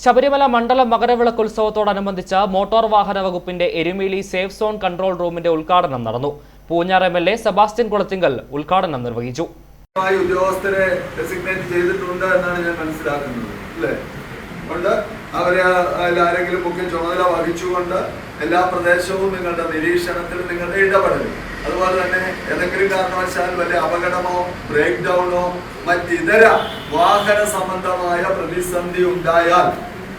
ശബരിമല മണ്ഡല മകരവിളക്കുത്സവത്തോടനുബന്ധിച്ച് motor വാഹന വകുപ്പിന്റെ Erumeli safe zone control റൂമിന്റെ ഉദ്ഘാടനം നടന്നു. Poonjar M L A Sebastian Kulathinkal ഉദ്ഘാടനം നിർവഹിച്ചു. ഉദ്യോഗസ്ഥരെ ഡെസിഗ്നേറ്റ് ചെയ്തിട്ടുണ്ട് എന്നാണ് ഞാൻ മനസ്സിലാക്കുന്നത് അല്ലേ? കൊണ്ട് അവരെ ആരെങ്കിലും മുഖ്യ ചുമതല വഹിച്ചുകൊണ്ട് എല്ലാ പ്രദേശവും നിങ്ങളുടെ നിരീക്ഷണത്തിൽ നിങ്ങളുടെ ഇടപെടൽ അതുപോലെ തന്നെ ഏതെങ്കിലും കാരണവശാൽ വലിയ അപകടമോ ബ്രേക്ക് ഡൗണോ മറ്റിതര വാഹന സംബന്ധമായ പ്രതിസന്ധി ഉണ്ടായാൽ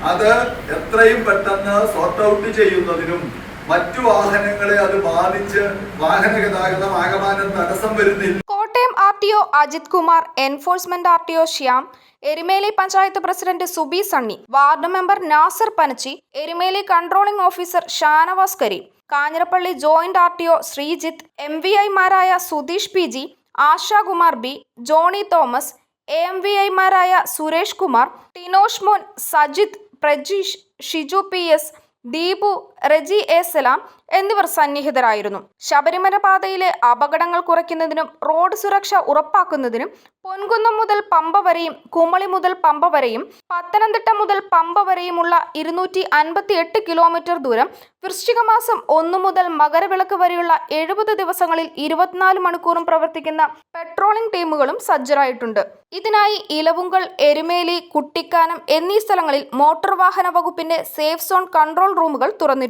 അത് എത്രയും പെട്ടെന്ന് സോർട്ട് ഔട്ട് ചെയ്യുന്നതിനും മറ്റു വാഹനങ്ങളെ അത് ബാധിച്ച് വാഹന ഗതാഗതം ആകമാനം തടസ്സം വരുന്നില്ല. Kottayam R T O Ajith Kumar enforcement R T O Shyam Erumeli panchayat president Subi Sunny ward member Nasar Panachi Erumeli controlling officer Shanavas Kareem Kanjirappally joint R T O Sreejith M V ഐമാരായ Sudheesh P G Ashakumar B Johny Thomas A M V ഐമാരായ Suresh Kumar Tinosh Mon Sajith Prajeesh Shiju P S Deepu Reji A. Salam എന്നിവർ സന്നിഹിതരായിരുന്നു. ശബരിമല പാതയിലെ അപകടങ്ങൾ കുറയ്ക്കുന്നതിനും road സുരക്ഷ ഉറപ്പാക്കുന്നതിനും പൊൻകുന്നം മുതൽ പമ്പ വരെയും കുമളി മുതൽ പമ്പ വരെയും പത്തനംതിട്ട മുതൽ പമ്പ വരെയുമുള്ള ഇരുന്നൂറ്റി അൻപത്തി എട്ട് കിലോമീറ്റർ ദൂരം വൃശ്ചിക മാസം ഒന്നു മുതൽ മകരവിളക്ക് വരെയുള്ള എഴുപത് ദിവസങ്ങളിൽ ഇരുപത്തിനാല് മണിക്കൂറും പ്രവർത്തിക്കുന്ന പെട്രോളിംഗ് ടീമുകളും സജ്ജരായിട്ടുണ്ട്. ഇതിനായി ഇലവുങ്കൽ എരുമേലി കുട്ടിക്കാനം എന്നീ സ്ഥലങ്ങളിൽ മോട്ടോർ വാഹന വകുപ്പിന്റെ സേഫ് സോൺ കൺട്രോൾ റൂമുകൾ തുറന്നിട്ടുണ്ട്.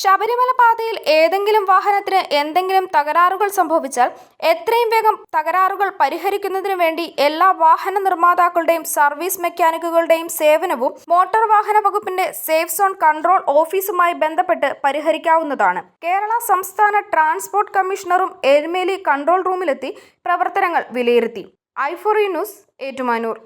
ശബരിമല പാതയിൽ ഏതെങ്കിലും വാഹനത്തിന് എന്തെങ്കിലും തകരാറുകൾ സംഭവിച്ചാൽ എത്രയും വേഗം തകരാറുകൾ പരിഹരിക്കുന്നതിനു വേണ്ടി എല്ലാ വാഹന നിർമ്മാതാക്കളുടെയും സർവീസ് മെക്കാനിക്കുകളുടെയും സേവനവും മോട്ടോർ വാഹന വകുപ്പിന്റെ സേഫ് സോൺ കൺട്രോൾ ഓഫീസുമായി ബന്ധപ്പെട്ട് പരിഹരിക്കാവുന്നതാണ്. കേരള സംസ്ഥാന ട്രാൻസ്പോർട്ട് കമ്മീഷണറും എരുമേലി കൺട്രോൾ റൂമിലെത്തി പ്രവർത്തനങ്ങൾ വിലയിരുത്തി. ഐഫോറി ന്യൂസ് ഏറ്റുമാനൂർ.